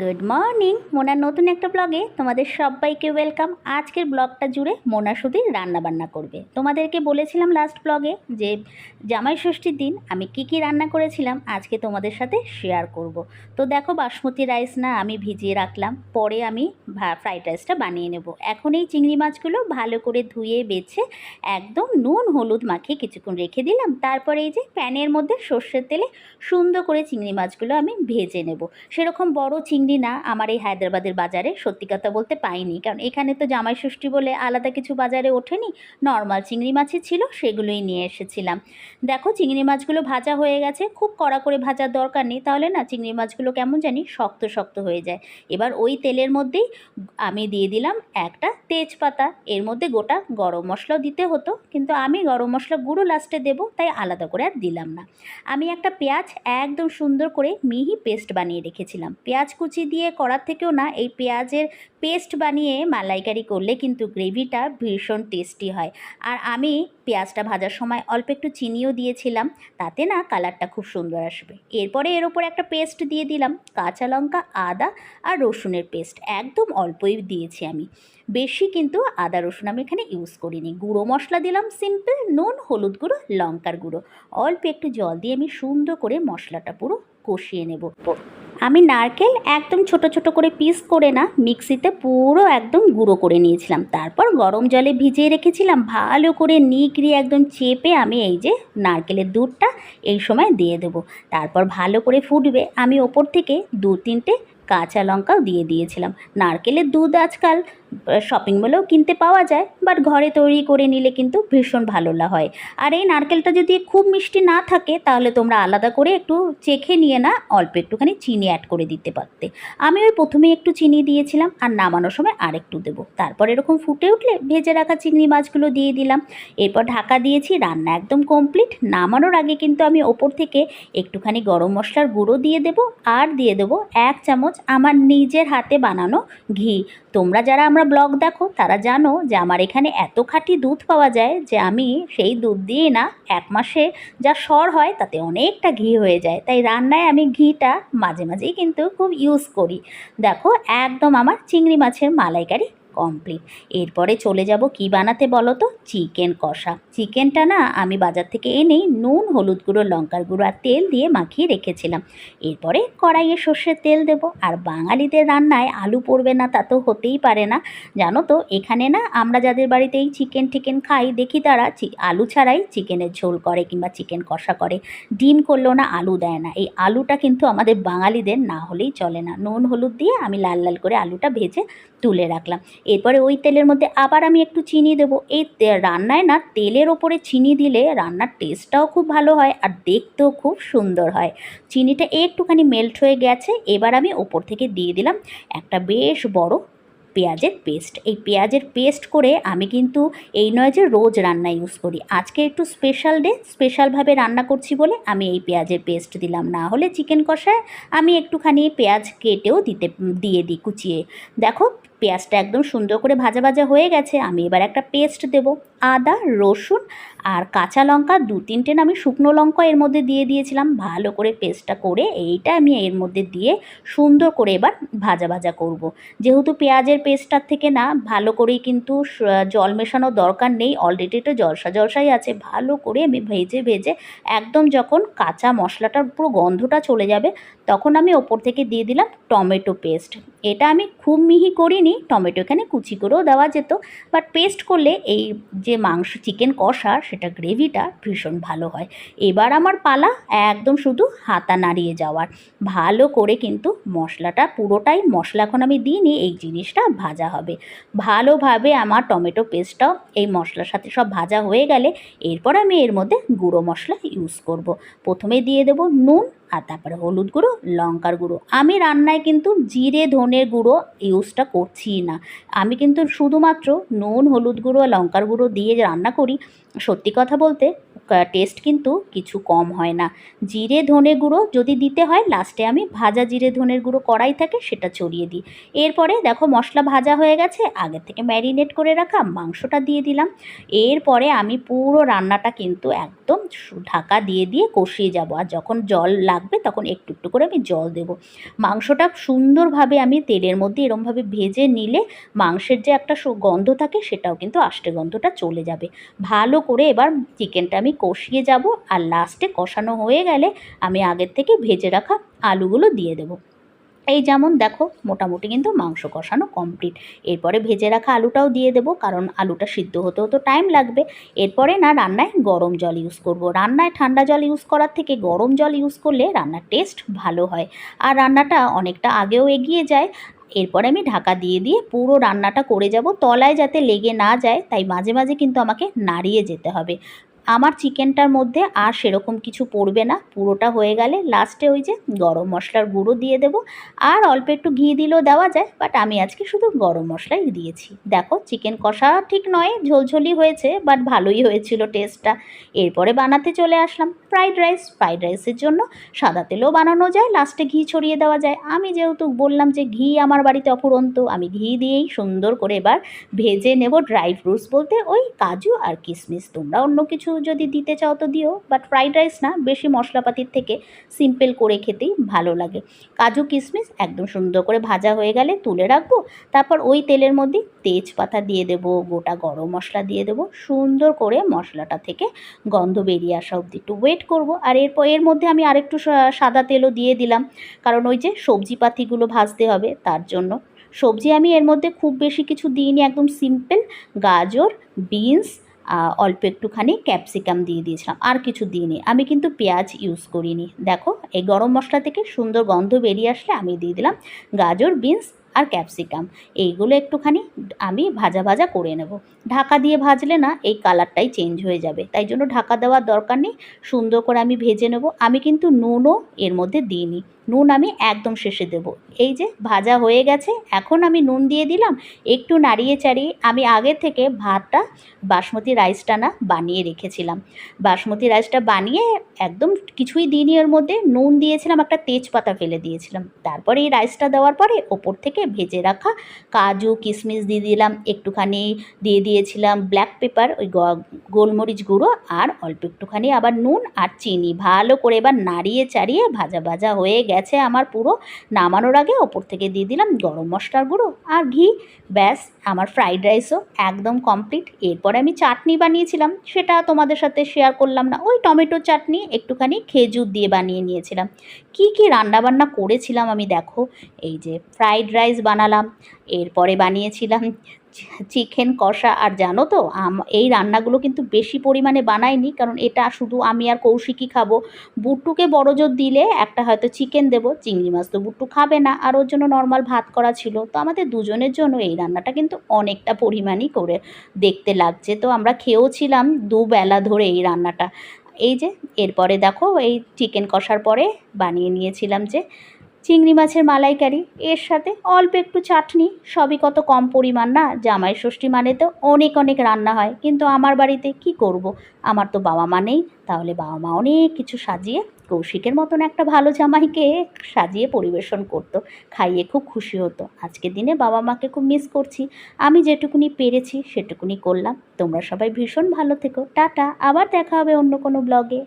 Good morning মোনার নতুন একটা ব্লগে তোমাদের সবাইকে ওয়েলকাম আজকের ব্লগটা জুড়ে মোনা শুধু রান্না বান্না করবে। তোমাদেরকে বলেছিলাম লাস্ট ব্লগে যে জামাই ষষ্ঠীর দিন আমি কি কি রান্না করেছিলাম, আজকে তোমাদের সাথে শেয়ার করব। তো দেখো, বাসমতি রাইস না আমি ভিজিয়ে রাখলাম, পরে আমি ফ্রাইড রাইসটা বানিয়ে নেব। এখন এই চিংড়ি মাছগুলো ভালো করে ধুয়ে, বেছে, একদম নুন, হলুদ মাখিয়ে কিছুক্ষণ রেখে দিলাম। তারপরে এই যে প্যানের মধ্যে সর্ষের তেলে সুন্দর করে চিংড়ি মাছগুলো আমি ভেজে নেব। সেরকম বড় চিংড়ি না আমার এই হায়দ্রাবাদের বাজারে সত্যি কথা বলতে পাইনি। কারণ এখানে তো জামাই ষষ্ঠী বলে আলাদা কিছু বাজারে ওঠেনি, নর্মাল চিংড়ি মাছই ছিল, সেগুলোই নিয়ে এসেছিলাম। দেখো চিংড়ি মাছগুলো ভাজা হয়ে গেছে, খুব কড়া করে ভাজার দরকার নেই, তাহলে না চিংড়ি মাছগুলো কেমন জানি শক্ত শক্ত হয়ে যায়। এবার ওই তেলের মধ্যেই আমি দিয়ে দিলাম একটা তেজপাতা, এর মধ্যে গোটা গরম মশলাও দিতে হতো, কিন্তু আমি গরম মশলা গুঁড়ো লাস্টে দেবো, তাই আলাদা করে আর দিলাম না। আমি একটা পেঁয়াজ একদম সুন্দর করে মিহি পেস্ট বানিয়ে রেখেছিলাম। পেঁয়াজ কুচি দিয়ে করার থেকেও না, এই পেঁয়াজের পেস্ট বানিয়ে মালাইকারি করলে কিন্তু গ্রেভিটা ভীষণ টেস্টি হয়। আর আমি পেঁয়াজটা ভাজার সময় অল্প একটু চিনিও দিয়েছিলাম, তাতে না কালারটা খুব সুন্দর আসবে। এরপরে এর ওপর একটা পেস্ট দিয়ে দিলাম, কাঁচা লঙ্কা, আদা আর রসুনের পেস্ট, একদম অল্পই দিয়েছি আমি। বেশি কিন্তু আদা, রসুন আমি এখানে ইউজ করিনি। গুঁড়ো মশলা দিলাম সিম্পল নুন, হলুদ গুঁড়ো, লঙ্কার গুঁড়ো। অল্প একটু জল দিয়ে আমি সুন্দর করে মশলাটা পুরো কষিয়ে নেব। আমি নারকেল একদম ছোট ছোট করে পিস করে না, মিক্সিতে পুরো একদম গুঁড়ো করে নিয়েছিলাম। তারপর গরম জলে ভিজিয়ে রেখেছিলাম, ভালো করে নিকড়িয়ে একদম চেপে আমি এই যে নারকেলের দুধটা এই সময় দিয়ে দেবো। তারপর ভালো করে ফুটবে, আমি ওপর থেকে দু তিনটে কাঁচা লঙ্কাও দিয়ে দিয়েছিলাম। নারকেলের দুধ আজকাল শপিং মলেও কিনতে পাওয়া যায় বাট ঘরে তৈরি করে নিলে কিন্তু ভীষণ ভালো হয়। আর এই নারকেলটা যদি খুব মিষ্টি না থাকে, তাহলে তোমরা আলাদা করে একটু চেখে নিয়ে না, অল্প একটুখানি চিনি অ্যাড করে দিতে পারতে। আমি ওই প্রথমে একটু চিনি দিয়েছিলাম, আর নামানোর সময় আরেকটু দেবো। তারপর এরকম ফুটে উঠলে ভেজে রাখা চিংড়ি মাছগুলো দিয়ে দিলাম। এরপর ঢাকা দিয়েছি, রান্না একদম কমপ্লিট নামানোর আগে কিন্তু আমি ওপর থেকে একটুখানি গরম মশলার গুঁড়ো দিয়ে দেবো, আর দিয়ে দেবো এক চামচ আমার নিজের হাতে বানানো ঘি। তোমরা যারা আমরা ব্লগ দেখো, তারা জানো যে আমার এখানে এত খাঁটি দুধ পাওয়া যায় যে আমি সেই দুধ দিয়ে না এক মাসে যা সর হয় তাতে অনেকটা ঘি হয়ে যায়। তাই রান্নায় আমি ঘিটা মাঝে মাঝেই কিন্তু খুব ইউজ করি। দেখো, একদম আমার চিংড়ি মাছের মালাইকারি কমপ্লিট এরপরে চলে যাব কি বানাতে বলো তো? চিকেন কষা। চিকেনটা না আমি বাজার থেকে এনেই নুন, হলুদ গুঁড়ো, লঙ্কার গুঁড়ো আর তেল দিয়ে মাখিয়ে রেখেছিলাম। এরপরে কড়াইয়ে সর্ষের তেল দেবো। আর বাঙালিদের রান্নায় আলু পড়বে না তা তো হতেই পারে না। জানো তো, এখানে না আমরা যাদের বাড়িতে এই চিকেন টিকেন খাই, দেখি তারা আলু ছাড়াই চিকেনের ঝোল করে কিংবা চিকেন কষা করে। ডিম করলেও না আলু দেয় না। এই আলুটা কিন্তু আমাদের বাঙালিদের না হলেই চলে না। নুন, হলুদ দিয়ে আমি লাল লাল করে আলুটা ভেজে তুলে রাখলাম। এরপরে ওই তেলের মধ্যে আবার আমি একটু চিনি দেবো। এই রান্নায় না তেলের ওপরে চিনি দিলে রান্নার টেস্টটাও খুব ভালো হয় আর দেখতেও খুব সুন্দর হয়। চিনিটা একটুখানি মেল্ট হয়ে গেছে, এবার আমি ওপর থেকে দিয়ে দিলাম একটা বেশ বড় পেঁয়াজের পেস্ট এই পেঁয়াজের পেস্ট করে আমি কিন্তু এই নয় যে রোজ রান্না ইউজ করি। আজকে একটু স্পেশাল ডে স্পেশালভাবে রান্না করছি বলে আমি এই পেঁয়াজের পেস্ট দিলাম। না হলে চিকেন কষায় আমি একটুখানি পেঁয়াজ কেটেও দিতে, দিয়ে দিই কুচিয়ে। দেখো পেঁয়াজটা একদম সুন্দর করে ভাজা ভাজা হয়ে গেছে, আমি এবার একটা পেস্ট দেব। আদা, রসুন আর কাঁচা লঙ্কা, দু তিনটে আমি শুকনো লঙ্কা এর মধ্যে দিয়ে দিয়েছিলাম। ভালো করে পেস্টটা করে এইটা আমি এর মধ্যে দিয়ে সুন্দর করে এবার ভাজা ভাজা করব। যেহেতু পেঁয়াজের পেস্টটার থেকে না ভালো করেই কিন্তু জল মেশানোর দরকার নেই অলরেডি তো জলসা জলসাই আছে, ভালো করে আমি ভেজে ভেজে একদম যখন কাঁচা মশলাটার পুরো গন্ধটা চলে যাবে, তখন আমি ওপর থেকে দিয়ে দিলাম টমেটো পেস্ট। এটা আমি খুব মিহি করিনি টমেটো, এখানে কুচি করেও দেওয়া যেত। বাট পেস্ট করলে এই যে মাংস চিকেন কষা, সেটা গ্রেভিটা ভীষণ ভালো হয়। এবার আমার পালা একদম শুধু হাতা নাড়িয়ে যাওয়ার। ভালো করে কিন্তু মশলাটা পুরোটাই, মশলা এখন আমি দিইনি, এই জিনিসটা ভাজা হবে। ভালোভাবে আমার টমেটো পেস্টটাও এই মশলার সাথে সব ভাজা হয়ে গেলে, এরপর আমি এর মধ্যে গুঁড়ো মশলা ইউজ করব। প্রথমে দিয়ে দেব নুন আর তারপরে হলুদ গুঁড়ো, লঙ্কার গুঁড়ো। আমি রান্নায় কিন্তু জিরে, ধনের গুঁড়ো ইউজটা করছি না। আমি কিন্তু শুধুমাত্র নুন, হলুদ গুঁড়ো, লঙ্কার গুঁড়ো দিয়ে রান্না করি। সত্যি কথা বলতে টেস্ট কিন্তু কিছু কম হয় না। জিরে ধনে গুঁড়ো যদি দিতে হয় লাস্টে আমি ভাজা জিরে ধনের গুঁড়ো কড়াই থাকে সেটা ছড়িয়ে দিই। এরপরে দেখো মশলা ভাজা হয়ে গেছে, আগে থেকে ম্যারিনেট করে রাখা, মাংসটা দিয়ে দিলাম। এরপরে আমি পুরো রান্নাটা কিন্তু একদম ঢাকা দিয়ে দিয়ে কষিয়ে যাব। আর যখন জল লাগবে তখন একটু একটু করে আমি জল দেব। মাংসটা সুন্দরভাবে আমি তেলের মধ্যে এরমভাবে ভেজে নিলে মাংসের যে একটা গন্ধ থাকে সেটাও কিন্তু আষ্টে গন্ধটা চলে যাবে। ভালো করে এবার চিকেনটা আমি কষিয়ে যাব আর লাস্টে কষানো হয়ে গেলে আমি আগের থেকে ভেজে রাখা আলুগুলো দিয়ে দেবো। এই যেমন দেখো, মোটামুটি কিন্তু মাংস কষানো কমপ্লিট এরপরে ভেজে রাখা আলুটাও দিয়ে দেবো, কারণ আলুটা সিদ্ধ হতে তো টাইম লাগবে। এরপরে না, রান্নায় গরম জল ইউজ করব। রান্নায় ঠান্ডা জল ইউজ করার থেকে গরম জল ইউজ করলে রান্নার টেস্ট ভালো হয়। আর রান্নাটা অনেকটা আগেও এগিয়ে যায়। এরপরে আমি ঢাকা দিয়ে দিয়ে পুরো রান্নাটা করে যাব। তলায় যাতে লেগে না যায়, তাই মাঝে মাঝে কিন্তু আমাকে নাড়িয়ে যেতে হবে। আমার চিকেনটার মধ্যে আর সেরকম কিছু পড়বে না। পুরোটা হয়ে গেলে লাস্টে ওই যে গরম মশলার গুঁড়ো দিয়ে দেবো। আর অল্প একটু ঘি দিলেও দেওয়া যায় বাট আমি আজকে শুধু গরম মশলাই দিয়েছি। দেখো, চিকেন কষা ঠিক নয় ঝোলঝোলি হয়েছে বাট ভালোই হয়েছিল টেস্টটা এরপরে বানাতে চলে আসলাম ফ্রাইড রাইস ফ্রাইড রাইসের জন্য সাদা তেলেও বানানো যায় লাস্টে ঘি ছড়িয়ে দেওয়া যায়। আমি যেহেতু বললাম যে ঘি আমার বাড়িতে অফুরন্ত, আমি ঘি দিয়েই সুন্দর করে এবার ভেজে নেব ড্রাই ফ্রুটস বলতে ওই কাজু আর কিশমিশ তোমরা অন্য কিছু যদি দিতে চাও তো দিও বাট ফ্রাইড রাইস না, বেশি মশলাপাতির থেকে সিম্পল করে খেতেই ভালো লাগে। কাজু কিশমিশ একদম সুন্দর করে ভাজা হয়ে গেলে তুলে রাখব, তারপর ওই তেলের মধ্যে তেজপাতা দিয়ে দেবো, গোটা গরম মশলা দিয়ে দেবো, সুন্দর করে মশলাটা থেকে গন্ধ বেরিয়ে আসা অবধি একটু ওয়েট করব। আর এরপর এর মধ্যে আমি আরেকটু সাদা তেলও দিয়ে দিলাম, কারণ ওই যে সবজি পাতিগুলো ভাজতে হবে, তার জন্য। সবজি আমি এর মধ্যে খুব বেশি কিছু দিইনি, একদম সিম্পল গাজর বিনস অল্প একটুখানি ক্যাপসিকাম দিয়ে দিয়েছিলাম। আর কিছু দিইনি। আমি কিন্তু পেঁয়াজ ইউজ করিনি। দেখো, এই গরম মশলা থেকে সুন্দর গন্ধ বেরিয়ে আসলে আমি দিয়ে দিলাম গাজর বিনস আর ক্যাপসিকাম এইগুলো একটুখানি আমি ভাজা ভাজা করে নেব। ঢাকা দিয়ে ভাজলে না, এই কালারটাই চেঞ্জ হয়ে যাবে। তাই জন্য ঢাকা দেওয়ার দরকার নেই। সুন্দর করে আমি ভেজে নেব। আমি কিন্তু নুনও এর মধ্যে দিইনি। নুন আমি একদম শেষে দেব। এই যে ভাজা হয়ে গেছে, এখন আমি নুন দিয়ে দিলাম, একটু নাড়িয়ে চাড়িয়ে আমি আগে থেকে ভাতটা বাসমতি রাইসটা না বানিয়ে রেখেছিলাম। বাসমতি রাইসটা বানিয়ে একদম কিছুই দিইনি ওর মধ্যে, নুন দিয়েছিলাম, একটা তেজপাতা ফেলে দিয়েছিলাম। তারপরে এই রাইসটা দেওয়ার পরে ওপর থেকে ভেজে রাখা কাজু কিশমিশ দিয়ে দিলাম, একটুখানি দিয়ে দিয়েছিলাম ব্ল্যাক পেপার ওই গোলমরিচ গুঁড়ো আর অল্প একটুখানি আবার নুন আর চিনি। ভালো করে এবার নাড়িয়ে চাড়িয়ে ভাজা ভাজা হয়ে গেছে আমার পুরো, নামানোর আগে ওপর থেকে দিয়ে দিলাম গরম মশলার গুঁড়ো আর ঘি। ব্যাস, আমার ফ্রাইড রাইসও একদম কমপ্লিট। এরপরে আমি চাটনি বানিয়েছিলাম, সেটা তোমাদের সাথে শেয়ার করলাম না। ওই টমেটো চাটনি একটুখানি খেজুর দিয়ে বানিয়ে নিয়েছিলাম। কি কি রান্নাবান্না করেছিলাম আমি দেখো। এই যে ফ্রাইড রাইস বানালাম, এরপরে বানিয়েছিলাম চিকেন, কষা আর জানো তো এই রান্নাগুলো কিন্তু বেশি পরিমাণে বানাইনি, কারণ এটা শুধু আমি আর কৌশিকই খাব। বুট্টুকে বড় জোর দিলে একটা হয়তো চিকেন দেবো, চিংড়ি মাছ তো বুট্টু খাবে না, আর ওর জন্য নর্মাল ভাত করা ছিল। তো আমাদের দুজনের জন্য এই রান্নাটা কিন্তু অনেকটা পরিমাণই করে দেখতে লাগছে। তো আমরা খেয়েওছিলাম দুবেলা ধরে এই রান্নাটা। এই যে, এরপরে দেখো, এই চিকেন কষার পরে বানিয়ে নিয়েছিলাম যে চিংড়ি মাছের মালাইকারি, এর সাথে অল্প একটু চাটনি, সবই কত কম পরিমাণ না? জামাই ষষ্ঠী মানে তো অনেক অনেক রান্না হয়, কিন্তু আমার বাড়িতে কি করব? আমার তো বাবা মা নেই, তাহলে বাবা মা অনেক কিছু সাজিয়ে, কৌশিকের মতন একটা ভালো জামাইকে সাজিয়ে পরিবেশন করতো, খাইয়ে খুব খুশি হতো। আজকের দিনে বাবা মাকে খুব মিস করছি, আমি যেটুকুনি পেরেছি সেটুকুনি করলাম। তোমরা সবাই ভীষণ ভালো থেকো, টাটা, আবার দেখা হবে অন্য কোনো ব্লগে